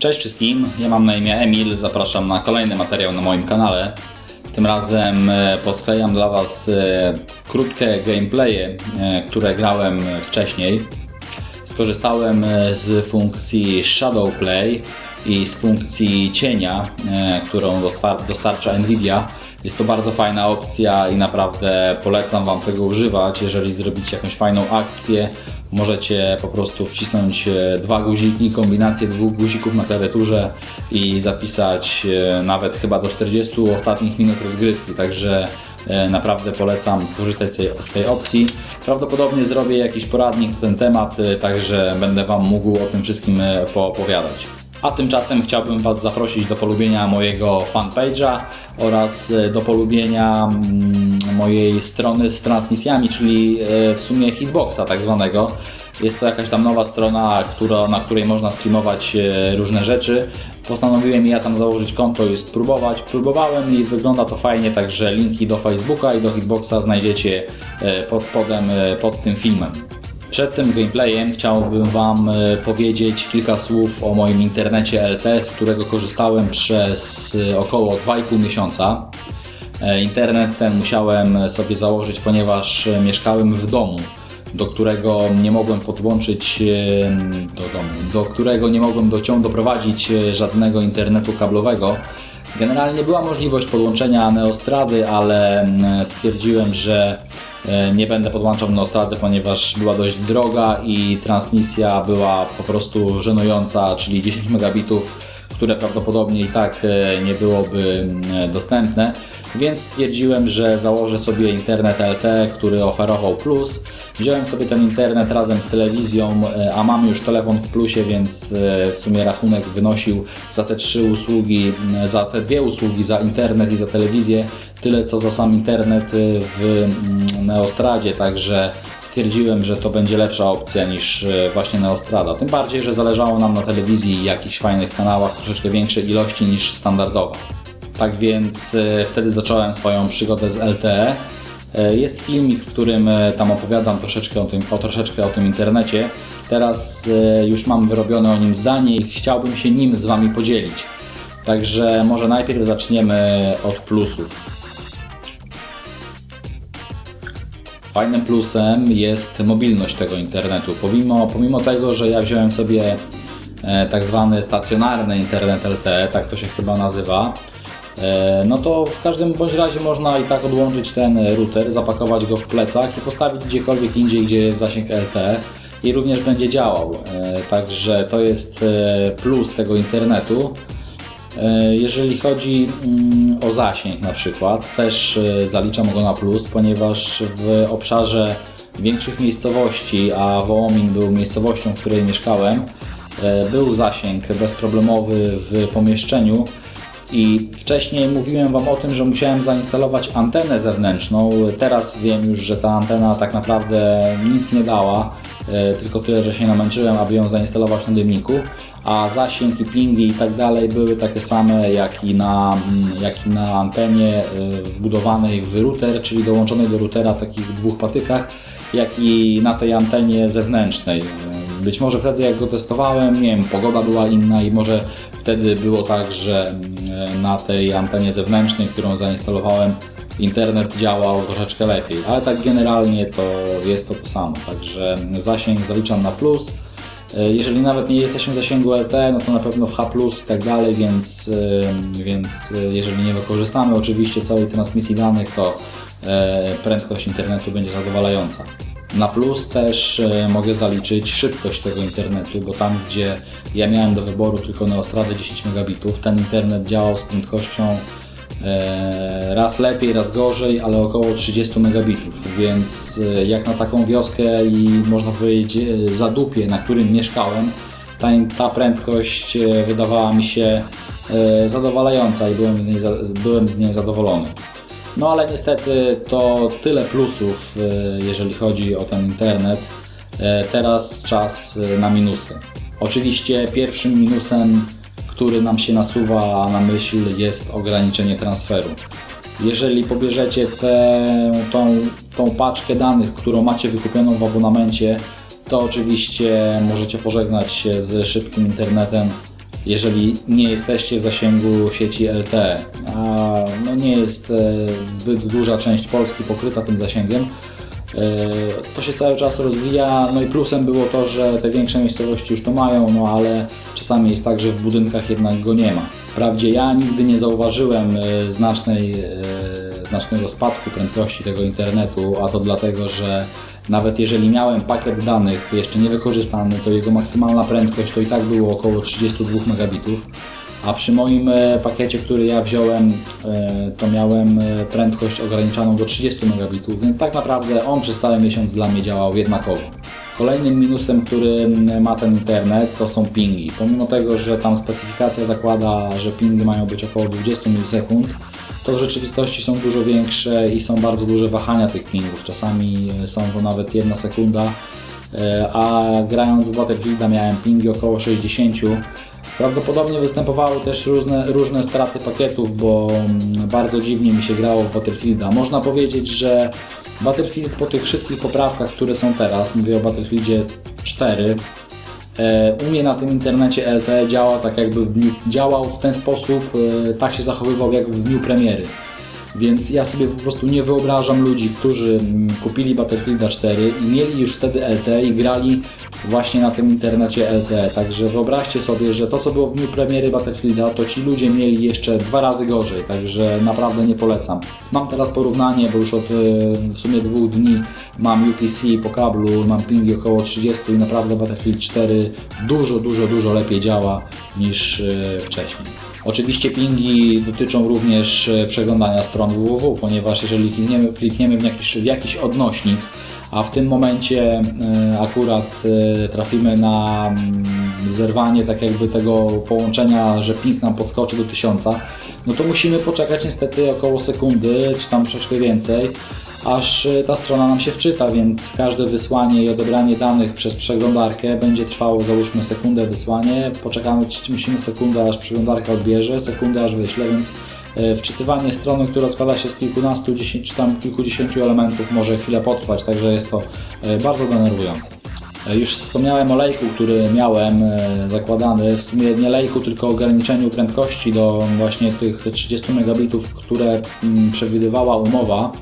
Cześć wszystkim, ja mam na imię Emil, zapraszam na kolejny materiał na moim kanale. Tym razem e, posklejam dla Was e, krótkie gameplaye, e, które grałem wcześniej. Skorzystałem z funkcji Shadow Play i z funkcji cienia, e, którą dostar- dostarcza Nvidia. Jest to bardzo fajna opcja i naprawdę polecam Wam tego używać. Jeżeli zrobicie jakąś fajną akcję, możecie po prostu wcisnąć e, dwa guziki, kombinację dwóch guzików na klawiaturze i zapisać e, nawet chyba do 40 ostatnich minut rozgrywki. Także Naprawdę polecam skorzystać z tej, opcji. Prawdopodobnie zrobię jakiś poradnik na ten temat, także będę Wam mógł o tym wszystkim poopowiadać. A tymczasem chciałbym Was zaprosić do polubienia mojego fanpage'a oraz e, do polubienia mm, mojej strony z transmisjami, czyli e, w sumie hitboxa tak zwanego. Jest to jakaś tam nowa strona, która, na której można streamować e, różne rzeczy. Postanowiłem ja tam założyć konto i spróbować. Próbowałem i wygląda to fajnie, także linki do Facebooka i do Hitboxa znajdziecie pod spodem, pod tym filmem. Przed tym gameplayem chciałbym Wam e, powiedzieć kilka słów o moim internecie LTE, którego korzystałem przez e, około 2,5 miesiąca. E, Internet ten musiałem sobie założyć, ponieważ mieszkałem w domu, do którego nie mogłem podłączyć do domu, do którego nie mogłem docią- doprowadzić żadnego internetu kablowego. Generalnie była możliwość podłączenia Neostrady, ale mm, stwierdziłem, że e, nie będę podłączał Neostrady, ponieważ była dość droga i transmisja była po prostu żenująca, czyli 10 megabitów które prawdopodobnie i tak e, nie byłoby mm, dostępne, więc stwierdziłem, że założę sobie internet LTE, który oferował plus. Wziąłem sobie ten internet razem z telewizją, e, a mam już telefon w plusie, więc e, w sumie rachunek wynosił za te trzy usługi, za te dwie usługi, za internet i za telewizję, tyle co za sam internet e, w mm, Neostradzie, także stwierdziłem, że to będzie lepsza opcja niż e, właśnie Neostrada. Tym bardziej, że zależało nam na telewizji i jakichś fajnych kanałach, troszeczkę większej ilości niż standardowo. Tak więc e, wtedy zacząłem swoją przygodę z LTE. Jest filmik, w którym tam opowiadam troszeczkę o tym, o, troszeczkę o tym internecie. Teraz już mam wyrobione o nim zdanie i chciałbym się nim z Wami podzielić. Także może najpierw zaczniemy od plusów. Fajnym plusem jest mobilność tego internetu. Pomimo, pomimo tego, że ja wziąłem sobie e, tak zwany stacjonarny internet LTE, tak to się chyba nazywa, e, no to w każdym bądź razie można i tak odłączyć ten router, zapakować go w plecak i postawić gdziekolwiek indziej, gdzie jest zasięg LTE i również będzie działał. E, Także to jest plus tego internetu. E, Jeżeli chodzi mm, o zasięg na przykład, też e, zaliczam go na plus, ponieważ w obszarze większych miejscowości, a Wołomin był miejscowością, w której mieszkałem, e, był zasięg bezproblemowy w pomieszczeniu i wcześniej mówiłem Wam o tym, że musiałem zainstalować antenę zewnętrzną. Teraz wiem już, że ta antena tak naprawdę nic nie dała, tylko tyle, że się namęczyłem, aby ją zainstalować na dymniku, a zasięg i pingi i tak dalej były takie same jak i na, mm, jak i na antenie e, wbudowanej w router, czyli dołączonej do routera takich dwóch patykach, jak i na tej antenie zewnętrznej. E, Być może wtedy jak go testowałem, nie wiem, pogoda była inna i może wtedy było tak, że mm, na tej antenie zewnętrznej, którą zainstalowałem, internet działał troszeczkę lepiej, ale tak generalnie to jest to to samo, także zasięg zaliczam na plus. E, Jeżeli nawet nie jesteśmy w zasięgu LTE, no to na pewno w H+, i tak dalej, więc, e, więc e, jeżeli nie wykorzystamy oczywiście całej transmisji danych, to prędkość internetu będzie zadowalająca. Na plus też mogę zaliczyć szybkość tego internetu, bo tam gdzie ja miałem do wyboru tylko Neostradę 10 megabitów, ten internet działał z prędkością raz lepiej, raz gorzej, ale około 30 megabitów, więc e, jak na taką wioskę i można powiedzieć e, zadupie, na którym mieszkałem, ta, ta prędkość e, wydawała mi się e, zadowalająca i byłem z niej, byłem z niej zadowolony. No ale niestety to tyle plusów, e, jeżeli chodzi o ten internet. E, Teraz czas e, na minusy. Oczywiście pierwszym minusem, który nam się nasuwa na myśl jest ograniczenie transferu. Jeżeli pobierzecie tę, tą, tą paczkę danych, którą macie wykupioną w abonamencie, to oczywiście możecie pożegnać się z szybkim internetem jeżeli nie jesteście w zasięgu sieci LTE, a no nie jest e, zbyt duża część Polski pokryta tym zasięgiem, to się cały czas rozwija, no i plusem było to, że te większe miejscowości już to mają, no ale czasami jest tak, że w budynkach jednak go nie ma. Wprawdzie ja nigdy nie zauważyłem e, znacznej, e, znacznego spadku prędkości tego internetu, a to dlatego, że nawet jeżeli miałem pakiet danych jeszcze niewykorzystany, to jego maksymalna prędkość to i tak było około 32 megabitów. A przy moim e, pakiecie, który ja wziąłem, e, to miałem e, prędkość ograniczoną do 30 megabitów, więc tak naprawdę on przez cały miesiąc dla mnie działał jednakowo. Kolejnym minusem, który mm, ma ten internet, to są pingi. Pomimo tego, że tam specyfikacja zakłada, że pingi mają być około 20 milisekund, to w rzeczywistości są dużo większe i są bardzo duże wahania tych pingów. Czasami są to nawet jedna sekunda, a grając w Battlefielda miałem pingi około 60. Prawdopodobnie występowały też różne, różne straty pakietów, bo mm, bardzo dziwnie mi się grało w Battlefielda. Można powiedzieć, że Battlefield po tych wszystkich poprawkach, które są teraz, mówię o Battlefieldzie 4, e, u mnie na tym internecie LTE działa tak jakby w działał w ten sposób, e, tak się zachowywał jak w dniu premiery. Więc ja sobie po prostu nie wyobrażam ludzi, którzy mm, kupili Battlefielda 4 i mieli już wtedy LTE i grali właśnie na tym internecie LTE. Także wyobraźcie sobie, że to co było w dniu premiery Battlefielda, to ci ludzie mieli jeszcze dwa razy gorzej, także naprawdę nie polecam. Mam teraz porównanie, bo już od e, w sumie dwóch dni mam UTC po kablu, mam pingi około 30 i naprawdę Battlefield 4 dużo, dużo, dużo lepiej działa niż e, wcześniej. Oczywiście pingi dotyczą również e, przeglądania stron www, ponieważ jeżeli klikniemy, klikniemy w, jakiś, w jakiś odnośnik, a w tym momencie e, akurat e, trafimy na mm, zerwanie tak jakby tego połączenia, że ping nam podskoczy do 1000, no to musimy poczekać niestety około sekundy, czy tam troszeczkę więcej, aż e, ta strona nam się wczyta, więc każde wysłanie i odebranie danych przez przeglądarkę będzie trwało załóżmy sekundę wysłanie, poczekamy, musimy sekundę aż przeglądarka odbierze, sekundę aż wyśle, więc e, wczytywanie strony, która składa się z kilkunastu, dziesięć, czy tam kilkudziesięciu elementów może chwilę potrwać, także jest to e, bardzo denerwujące. Już wspomniałem o lejku, który miałem zakładany, w sumie nie lejku, tylko ograniczeniu prędkości do właśnie tych 30 megabitów, które mm, przewidywała umowa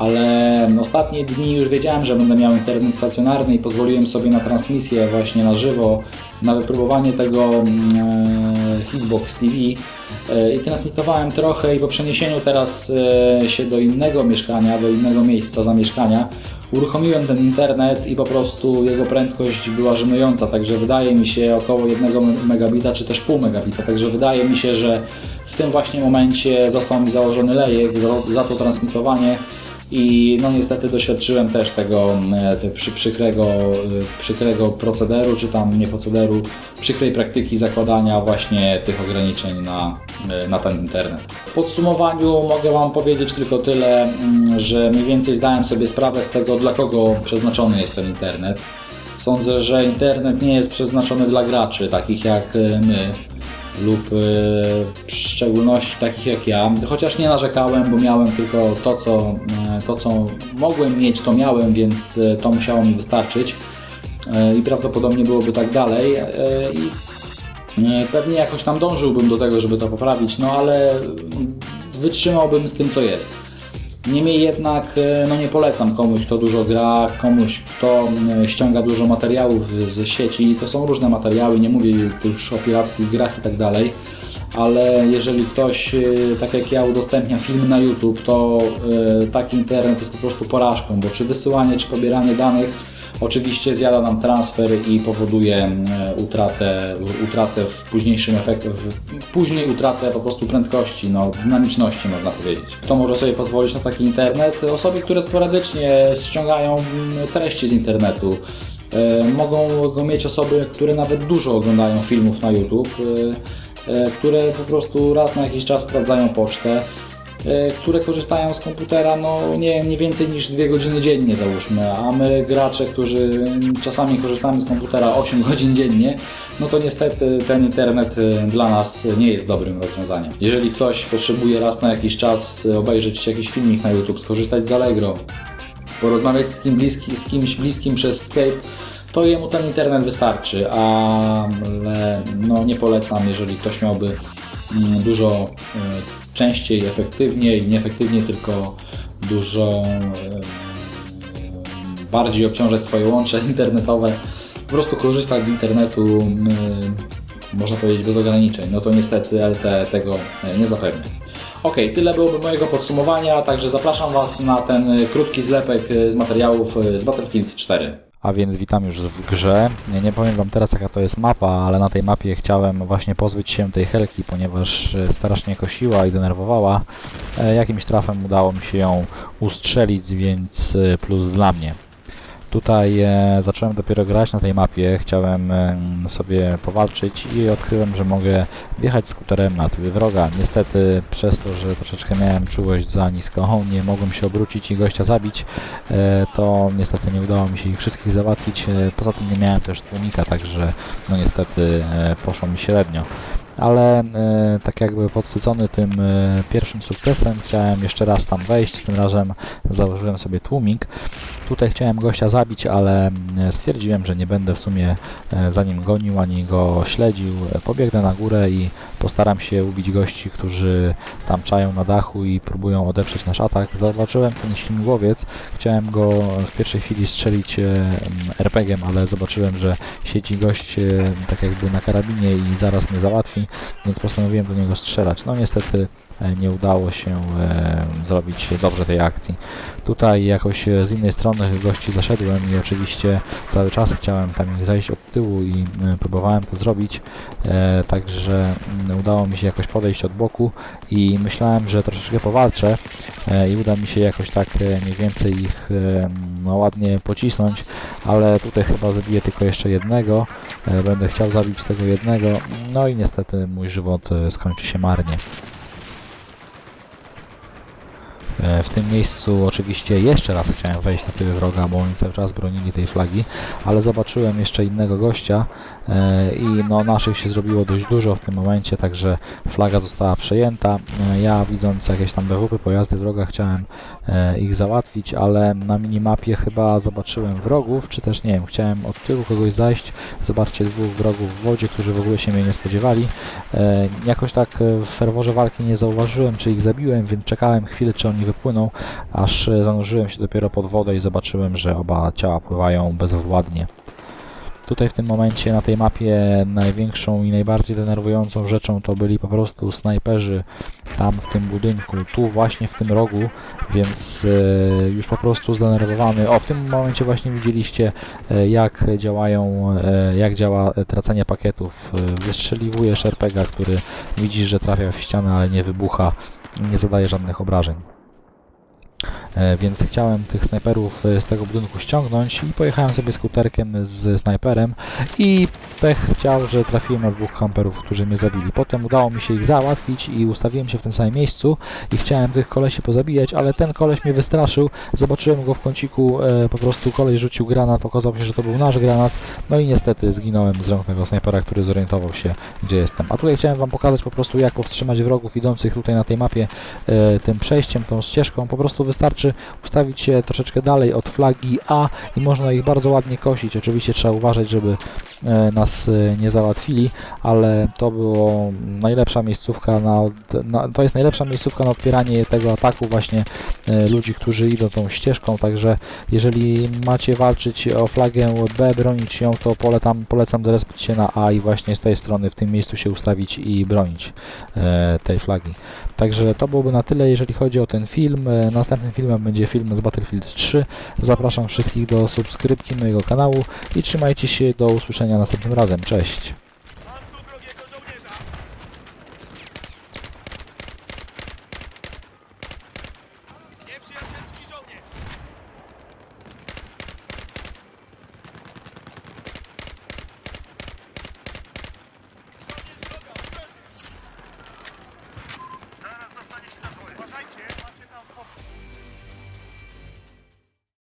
ale ostatnie dni już wiedziałem, że będę miał internet stacjonarny i pozwoliłem sobie na transmisję właśnie na żywo, na wypróbowanie tego mm, e, Hitbox TV e, i transmitowałem trochę i po przeniesieniu teraz e, się do innego mieszkania, do innego miejsca zamieszkania, uruchomiłem ten internet i po prostu jego prędkość była żenująca, także wydaje mi się około 1 megabita czy też pół megabita, także wydaje mi się, że w tym właśnie momencie został mi założony lejek za, za to transmitowanie i no niestety doświadczyłem też tego e, te przy, przykrego, e, przykrego procederu, czy tam nie procederu, przykrej praktyki zakładania właśnie tych ograniczeń na, e, na ten internet. W podsumowaniu mogę Wam powiedzieć tylko tyle, mm, że mniej więcej zdałem sobie sprawę z tego, dla kogo przeznaczony jest ten internet. Sądzę, że internet nie jest przeznaczony dla graczy, takich jak my, lub e, w szczególności takich jak ja, chociaż nie narzekałem, bo miałem tylko to, co, e, to, co mogłem mieć, to miałem, więc e, to musiało mi wystarczyć. I prawdopodobnie byłoby tak dalej. I pewnie jakoś tam dążyłbym do tego, żeby to poprawić, no ale wytrzymałbym z tym, co jest. Niemniej jednak e, no nie polecam komuś, kto dużo gra, komuś, kto e, ściąga dużo materiałów ze sieci. To są różne materiały, nie mówię już o pirackich grach i tak dalej, ale jeżeli ktoś, e, tak jak ja, udostępnia film na YouTube, to e, taki internet jest po prostu porażką, bo czy wysyłanie, czy pobieranie danych Oczywiście zjada nam transfer i powoduje e, utratę, utratę w późniejszym efekcie, później utratę po prostu prędkości, no, dynamiczności można powiedzieć. Kto może sobie pozwolić na taki internet? Osoby, które sporadycznie ściągają mm, treści z internetu. Mogą go mieć osoby, które nawet dużo oglądają filmów na YouTube, które po prostu raz na jakiś czas sprawdzają pocztę e, które korzystają z komputera, no nie wiem, nie więcej niż dwie godziny dziennie załóżmy, a my gracze, którzy czasami korzystamy z komputera 8 godzin dziennie, no to niestety ten internet e, dla nas nie jest dobrym rozwiązaniem. Jeżeli ktoś potrzebuje raz na jakiś czas obejrzeć jakiś filmik na YouTube, skorzystać z Allegro, porozmawiać z, kim bliski, z kimś bliskim przez Skype, to jemu ten internet wystarczy, ale no, nie polecam, jeżeli ktoś miałby mm, dużo e, częściej, efektywniej, nie efektywniej, tylko dużo e, bardziej obciążać swoje łącze internetowe, po prostu korzystać z internetu, można powiedzieć, bez ograniczeń. No to niestety LTE tego e, nie zapewnia. Ok, tyle byłoby mojego podsumowania, także zapraszam Was na ten e, krótki zlepek e, z materiałów e, z Battlefield 4. A więc witam już w grze. Nie, nie powiem Wam teraz jaka to jest mapa, ale na tej mapie chciałem właśnie pozbyć się tej helki, ponieważ e, strasznie kosiła i denerwowała. E, Jakimś trafem udało mi się ją ustrzelić, więc e, plus dla mnie. Tutaj e, zacząłem dopiero grać na tej mapie, chciałem e, sobie powalczyć i odkryłem, że mogę wjechać skuterem na tyły wroga. Niestety przez to, że troszeczkę miałem czułość za niską, nie mogłem się obrócić i gościa zabić, e, to niestety nie udało mi się ich wszystkich załatwić. E, Poza tym nie miałem też tłumika, także no niestety e, poszło mi średnio. Ale e, tak jakby podsycony tym e, pierwszym sukcesem chciałem jeszcze raz tam wejść, tym razem założyłem sobie tłumik. Tutaj chciałem gościa zabić, ale mm, stwierdziłem, że nie będę w sumie e, za nim gonił ani go śledził. E, Pobiegnę na górę i postaram się ubić gości, którzy tam czają na dachu i próbują odeprzeć nasz atak. Zobaczyłem ten śmigłowiec, chciałem go w pierwszej chwili strzelić e, RPG-iem, ale zobaczyłem, że siedzi gość e, tak jakby na karabinie i zaraz mnie załatwi, więc postanowiłem do niego strzelać. No niestety nie udało się e, zrobić dobrze tej akcji. Tutaj jakoś e, z innej strony gości zaszedłem i oczywiście cały czas chciałem tam ich zajść od tyłu i e, próbowałem to zrobić, e, także mm, udało mi się jakoś podejść od boku i myślałem, że troszeczkę powalczę e, i uda mi się jakoś tak e, mniej więcej ich e, no, ładnie pocisnąć, ale tutaj chyba zabiję tylko jeszcze jednego, e, będę chciał zabić tego jednego, no i niestety mój żywot e, skończy się marnie. E, W tym miejscu oczywiście jeszcze raz chciałem wejść na tyły wroga, bo oni cały czas bronili tej flagi, ale zobaczyłem jeszcze innego gościa e, i no naszych się zrobiło dość dużo w tym momencie, także flaga została przejęta. E, Ja widząc jakieś tam BWP pojazdy wroga chciałem e, ich załatwić, ale na minimapie chyba zobaczyłem wrogów, czy też nie wiem, chciałem od tyłu kogoś zajść, zobaczcie dwóch wrogów w wodzie, którzy w ogóle się mnie nie spodziewali. E, Jakoś tak e, w ferworze walki nie zauważyłem, czy ich zabiłem, więc czekałem chwilę, czy oni wypłyną, aż e, zanurzyłem się dopiero pod wodę i zobaczyłem, że oba ciała pływają bezwładnie. Tutaj w tym momencie na tej mapie największą i najbardziej denerwującą rzeczą to byli po prostu snajperzy tam w tym budynku, tu właśnie w tym rogu, więc e, już po prostu zdenerwowany. O, w tym momencie właśnie widzieliście e, jak działają, jak działa tracenie pakietów. E, Wystrzeliwujesz RPG, który widzisz, że trafia w ścianę, ale nie wybucha, nie zadaje żadnych obrażeń. E, Więc chciałem tych snajperów e, z tego budynku ściągnąć i pojechałem sobie skuterkiem z snajperem i pech chciał, że trafiłem na dwóch kamperów, którzy mnie zabili. Potem udało mi się ich załatwić i ustawiłem się w tym samym miejscu i chciałem tych kolesi pozabijać, ale ten koleś mnie wystraszył. Zobaczyłem go w kąciku, e, po prostu koleś rzucił granat, okazało się, że to był nasz granat, no i niestety zginąłem z rąk tego snajpera, który zorientował się, gdzie jestem. A tutaj chciałem Wam pokazać po prostu, jak powstrzymać wrogów idących tutaj na tej mapie tym przejściem, tą ścieżką. Po prostu wystarczy ustawić się troszeczkę dalej od flagi A i można ich bardzo ładnie kosić. Oczywiście trzeba uważać, żeby e, nas e, nie załatwili, ale to było najlepsza miejscówka na, na to jest najlepsza miejscówka na odpieranie tego ataku właśnie e, ludzi, którzy idą tą ścieżką, także jeżeli macie walczyć o flagę B, bronić ją, to polecam, polecam zrespić się na A i właśnie z tej strony w tym miejscu się ustawić i bronić tej flagi. Także to byłoby na tyle, jeżeli chodzi o ten film. E, Następnym filmem będzie film z Battlefield 3. Zapraszam wszystkich do subskrypcji mojego kanału i trzymajcie się do usłyszenia następnym razem. Cześć!